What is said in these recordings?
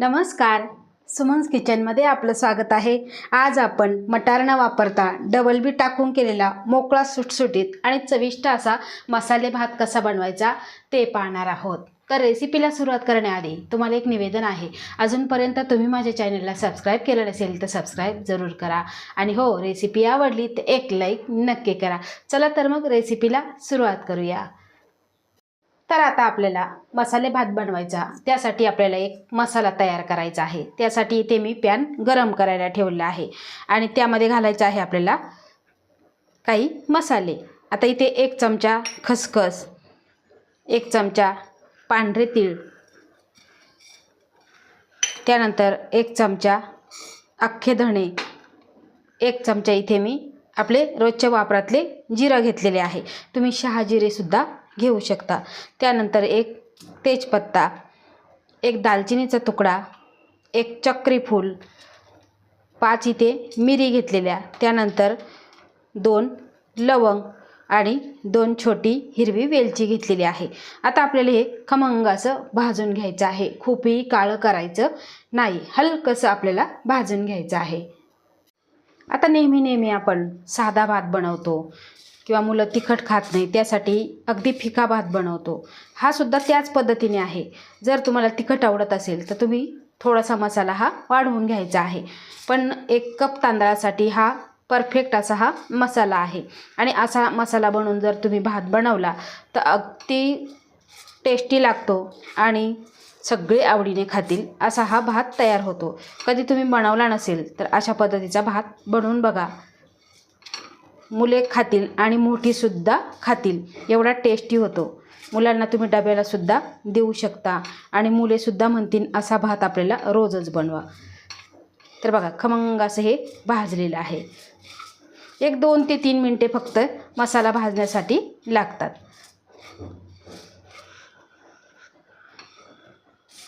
नमस्कार. सुमन्स किचनमध्ये आपलं स्वागत आहे. आज आपण मटार न वापरता डबल बी टाकून केलेला मोकळा सुटसुटीत आणि चविष्ट असा मसाले भात कसा बनवायचा ते पाहणार आहोत. तर रेसिपीला सुरुवात करण्याआधी तुम्हाला एक निवेदन आहे. अजूनपर्यंत तुम्ही माझ्या चॅनलला सबस्क्राईब केलं नसेल तर सबस्क्राईब जरूर करा. आणि हो रेसिपी आवडली तर एक लाईक नक्की करा. चला तर मग रेसिपीला सुरुवात करूया. तर आता आपल्याला मसाले भात बनवायचा. त्यासाठी आपल्याला एक मसाला तयार करायचा आहे. त्यासाठी इथे मी पॅन गरम करायला ठेवलेला आहे. आणि त्यामध्ये घालायचं आहे आपल्याला काही मसाले. आता इथे एक चमचा खसखस एक चमचा पांढरे तीळ त्यानंतर एक चमचा अख्खे धणे एक चमचा इथे मी आपले रोजच्या वापरातले जिरं घेतलेले आहे. तुम्ही शहा जिरेसुद्धा घेऊ शकता. त्यानंतर एक तेजपत्ता एक दालचिनीचा तुकडा एक चक्री फूल पाच इथे मिरी घेतलेल्या त्यानंतर दोन लवंग आणि दोन छोटी हिरवी वेलची घेतलेली आहे. आता आपल्याला हे खमंग असं भाजून घ्यायचं आहे. खूपही काळं करायचं नाही. हलकंसं आपल्याला भाजून घ्यायचं आहे. आता नेहमी नेहमी आपण साधा भात बनवतो. किंवा मुलं तिखट खात नाही त्यासाठी अगदी फिका भात बनवतो. हा सुद्धा त्याच पद्धतीने आहे. जर तुम्हाला तिखट आवडत असेल तर तुम्ही थोडासा मसाला हा वाढवून घ्यायचा आहे. पण एक कप तांदळासाठी हा परफेक्ट असा हा मसाला आहे. आणि असा मसाला बनवून जर तुम्ही भात बनवला तर अगदी टेस्टी लागतो आणि सगळे आवडीने खातील असा हा भात तयार होतो. कधी तुम्ही बनवला नसेल तर अशा पद्धतीचा भात बनवून बघा. मुले खातील आणि मोठीसुद्धा खातील. एवढा टेस्टी होतो. मुलांना तुम्ही डब्यालासुद्धा देऊ शकता आणि मुलेसुद्धा म्हणतील असा भात आपल्याला रोजच बनवा. तर बघा खमंग असं हे भाजलेलं आहे. एक दोन ते तीन मिनटे फक्त मसाला भाजण्यासाठी लागतात.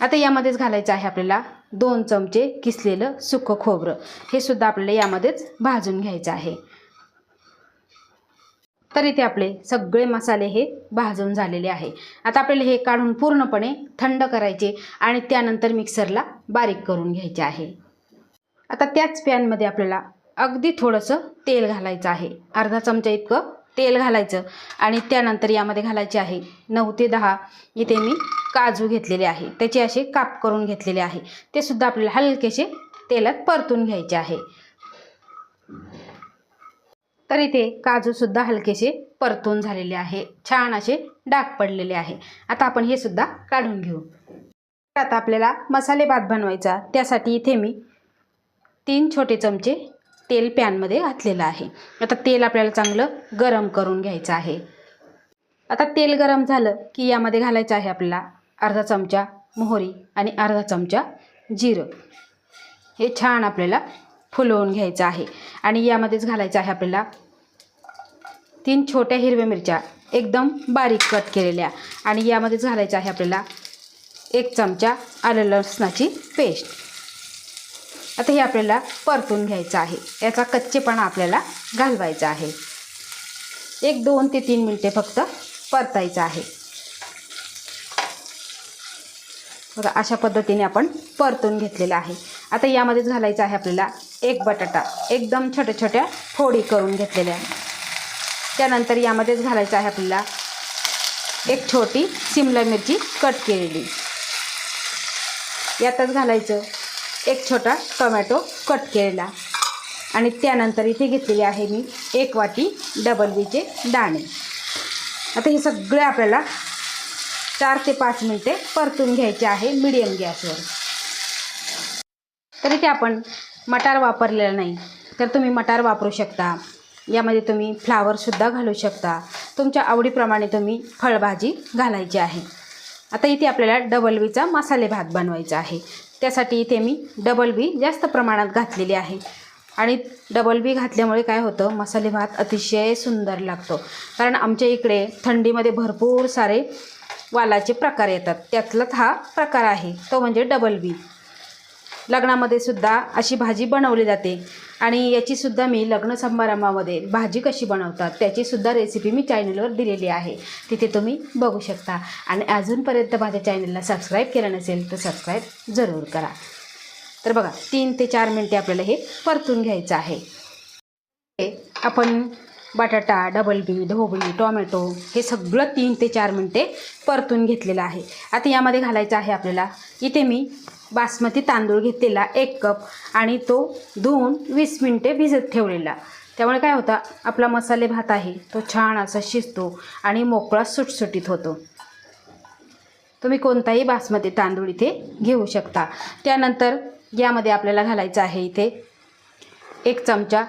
आता यामध्येच घालायचं आहे आपल्याला दोन चमचे किसलेलं सुकं खोबरं. हे सुद्धा आपल्याला यामध्येच भाजून घ्यायचं आहे. तर इथे आपले सगळे मसाले हे भाजून झालेले आहे. आता आपल्याला हे काढून पूर्णपणे थंड करायचे आणि त्यानंतर मिक्सरला बारीक करून घ्यायचे आहे. आता त्याच पॅनमध्ये आपल्याला अगदी थोडंसं तेल घालायचं आहे. अर्धा चमचा इतकं तेल घालायचं आणि त्यानंतर यामध्ये घालायचे आहे नऊ ते दहा. इथे मी काजू घेतलेले आहे. त्याचे असे काप करून घेतलेले आहे. ते सुद्धा आपल्याला हलकेसे तेलात परतून घ्यायचे आहे. तर इथे काजूसुद्धा हलकेसे परतून झालेले आहे. छान असे डाग पडलेले आहे. आता आपण हे सुद्धा काढून घेऊ. आता आपल्याला मसाले भात बनवायचा. त्यासाठी इथे मी तीन छोटे चमचे तेल पॅनमध्ये घातलेलं आहे. आता तेल आपल्याला चांगलं गरम करून घ्यायचं आहे. आता तेल गरम झालं की यामध्ये घालायचं आहे आपल्याला अर्धा चमचा मोहरी आणि अर्धा चमचा जिरं. हे छान आपल्याला फुलवून घ्यायचं आहे. आणि यामध्येच घालायचं आहे आपल्याला तीन छोट्या हिरव्या मिरच्या एकदम बारीक कट केलेल्या आणि यामध्येच घालायचं आहे आपल्याला एक चमचा आलं लसणाची पेस्ट. आता हे आपल्याला परतून घ्यायचं आहे. याचा कच्चेपणा आपल्याला घालवायचा आहे. एक दोन ते तीन मिनटे फक्त परतायचं आहे. बघा अशा पद्धतीने आपण परतून घेतलेलं आहे. आता यामध्येच घालायचं आहे आपल्याला एक बटाटा. एकदम छोट्या छोट्या फोडी करून घेतलेल्या. त्यानंतर यामध्येच घालायचं आहे आपल्याला एक छोटी सिमला मिरची कट केलेली. यातच घालायचं एक छोटा टोमॅटो कट केलेला. आणि त्यानंतर इथे घेतलेली आहे मी एक वाटी डबल बीचे दाणे. आता हे सगळे आपल्याला चार ते पाच मिनटे परतून घ्यायचे आहे मिडियम गॅसवर. तर इथे आपण मटार वापरलेला नाही. तर तुम्ही मटार वापरू शकता. यामध्ये तुम्ही फ्लावरसुद्धा घालू शकता. तुमच्या आवडीप्रमाणे तुम्ही फळभाजी घालायची आहे. आता इथे आपल्याला डबल बीचा मसाले भात बनवायचा आहे. त्यासाठी इथे मी डबल बी जास्त प्रमाणात घातलेली आहे. आणि डबल बी घातल्यामुळे काय होतं? मसाले भात अतिशय सुंदर लागतो. कारण आमच्या इकडे थंडीमध्ये भरपूर सारे वालाचे प्रकार येतात. त्यातलाच हा प्रकार आहे. तो म्हणजे डबल बी लग्नामध्ये सुद्धा अशी भाजी बनवली जाते. आणि याचीसुद्धा मी लग्न समारंभामध्ये भाजी कशी बनवतात त्याचीसुद्धा रेसिपी मी चॅनलवर दिलेली आहे. तिथे तुम्ही बघू शकता. आणि अजूनपर्यंत माझ्या चॅनलला सबस्क्राईब केलं नसेल तर सबस्क्राईब जरूर करा. तर बघा तीन ते चार मिनटे आपल्याला हे परतून घ्यायचं आहे. आपण बटाटा डबल बी ढोबळी टोमॅटो हे सगळं तीन ते चार मिनटे परतून घेतलेलं आहे. आता यामध्ये घालायचं आहे आपल्याला. इथे मी बासमती तांदूळ घेतलेला एक कप आणि तो धुवून वीस मिनटे भिजत ठेवलेला. त्यामुळे काय होतं आपला मसाले भात आहे तो छान असा शिजतो आणि मोकळा सुटसुटीत होतो. तुम्ही कोणताही बासमती तांदूळ इथे घेऊ शकता. त्यानंतर यामध्ये आपल्याला घालायचं आहे इथे एक चमचा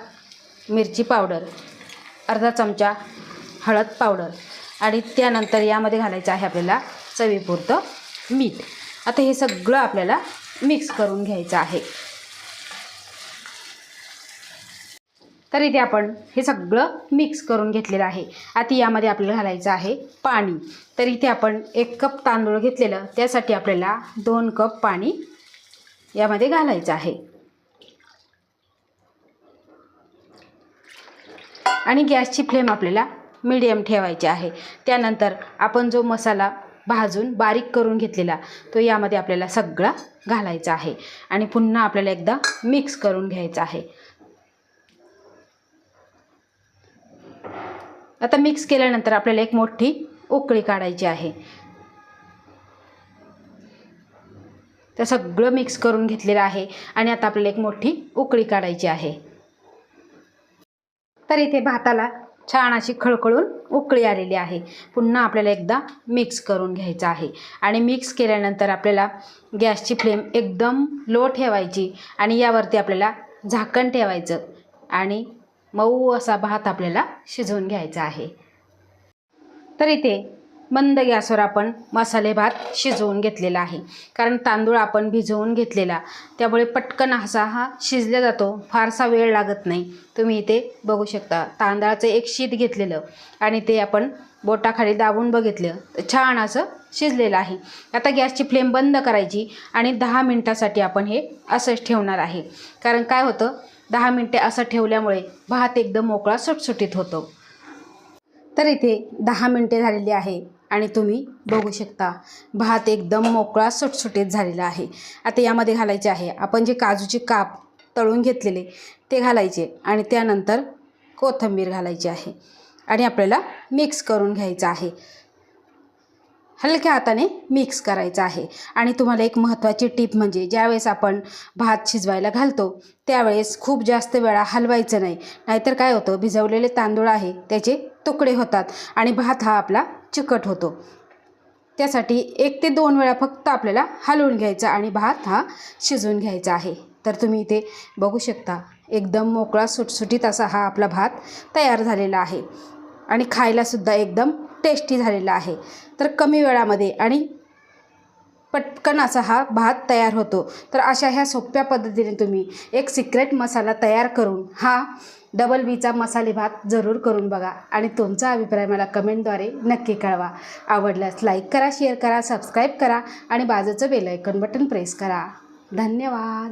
मिरची पावडर अर्धा चमचा हळद पावडर आणि त्यानंतर यामध्ये घालायचं आहे आपल्याला चवीपुरतं मीठ. आता हे सगळं आपल्याला मिक्स करून घ्यायचं आहे. तर इथे आपण हे सगळं मिक्स करून घेतलेलं आहे. आता यामध्ये आपल्याला घालायचं आहे पाणी. तर इथे आपण एक कप तांदूळ घेतलेलं त्यासाठी आपल्याला दोन कप पाणी यामध्ये घालायचं आहे. आणि गॅसची फ्लेम आपल्याला मीडियम ठेवायची आहे. त्यानंतर आपण जो मसाला भाजून बारीक करून घेतलेला तो यामध्ये आपल्याला सगळा घालायचा आहे. आणि पुन्हा आपल्याला एकदा मिक्स करून घ्यायचा आहे. आता मिक्स केल्यानंतर आपल्याला एक मोठी उकळी काढायची आहे. तर सगळं मिक्स करून घेतलेलं आहे आणि आता आपल्याला एक मोठी उकळी काढायची आहे. तर इथे भाताला छान अशी खळखळून उकळी आलेली आहे. पुन्हा आपल्याला एकदा मिक्स करून घ्यायचं आहे. आणि मिक्स केल्यानंतर आपल्याला गॅसची फ्लेम एकदम लो ठेवायची आणि यावरती आपल्याला झाकण ठेवायचं आणि मऊ असा भात आपल्याला शिजवून घ्यायचा आहे. तर इथे मंद गॅसवर आपण मसाले भात शिजवून घेतलेला आहे. कारण तांदूळ आपण भिजवून घेतलेला त्यामुळे पटकन असा हा शिजला जातो फारसा वेळ लागत नाही. तुम्ही इथे बघू शकता तांदळाचं एक शीत घेतलेलं आणि ते आपण बोटाखाली दाबून बघितलं तर छान असं शिजलेलं आहे. आता गॅसची फ्लेम बंद करायची आणि दहा मिनटासाठी आपण हे असंच ठेवणार आहे. कारण काय होतं दहा मिनटे असं ठेवल्यामुळे भात एकदम मोकळा सुटसुटीत होतो. तर इथे दहा मिनटे झालेली आहे. आणि तुम्ही बघू शकता भात एकदम मोकळा सुटसुटीत झालेला आहे. आता यामध्ये घालायचे आहे आपण जे काजूचे काप तळून घेतलेले ते घालायचे आणि त्यानंतर कोथिंबीर घालायची आहे आणि आपल्याला मिक्स करून घ्यायचं आहे. हलक्या हाताने मिक्स करायचं आहे. आणि तुम्हाला एक महत्त्वाची टीप म्हणजे ज्यावेळेस आपण भात शिजवायला घालतो त्यावेळेस खूप जास्त वेळा हलवायचं नाही. नाहीतर काय होतं भिजवलेले तांदूळ आहे त्याचे तुकडे होतात आणि भात हा आपला चिकट होतो. त्यासाठी एक ते दोन वेळा फक्त आपल्याला हलवून घ्यायचा आणि भात हा शिजवून घ्यायचा आहे. तर तुम्ही इथे बघू शकता एकदम मोकळा सुटसुटीत असा हा आपला भात तयार झालेला आहे. आणि खायलासुद्धा एकदम टेस्टी झालेला आहे. तर कमी वेळामध्ये आणि पटकन असा हा भात तयार होतो. तर अशा ह्या सोप्या पद्धतीने तुम्ही एक सिक्रेट मसाला तयार करून हा डबल बीचा मसाले भात जरूर करून बघा. आणि तुमचा अभिप्राय मला कमेंटद्वारे नक्की कळवा. आवडल्यास लाईक करा शेअर करा सबस्क्राईब करा आणि बाजूचं बेलायकन बटन प्रेस करा. धन्यवाद.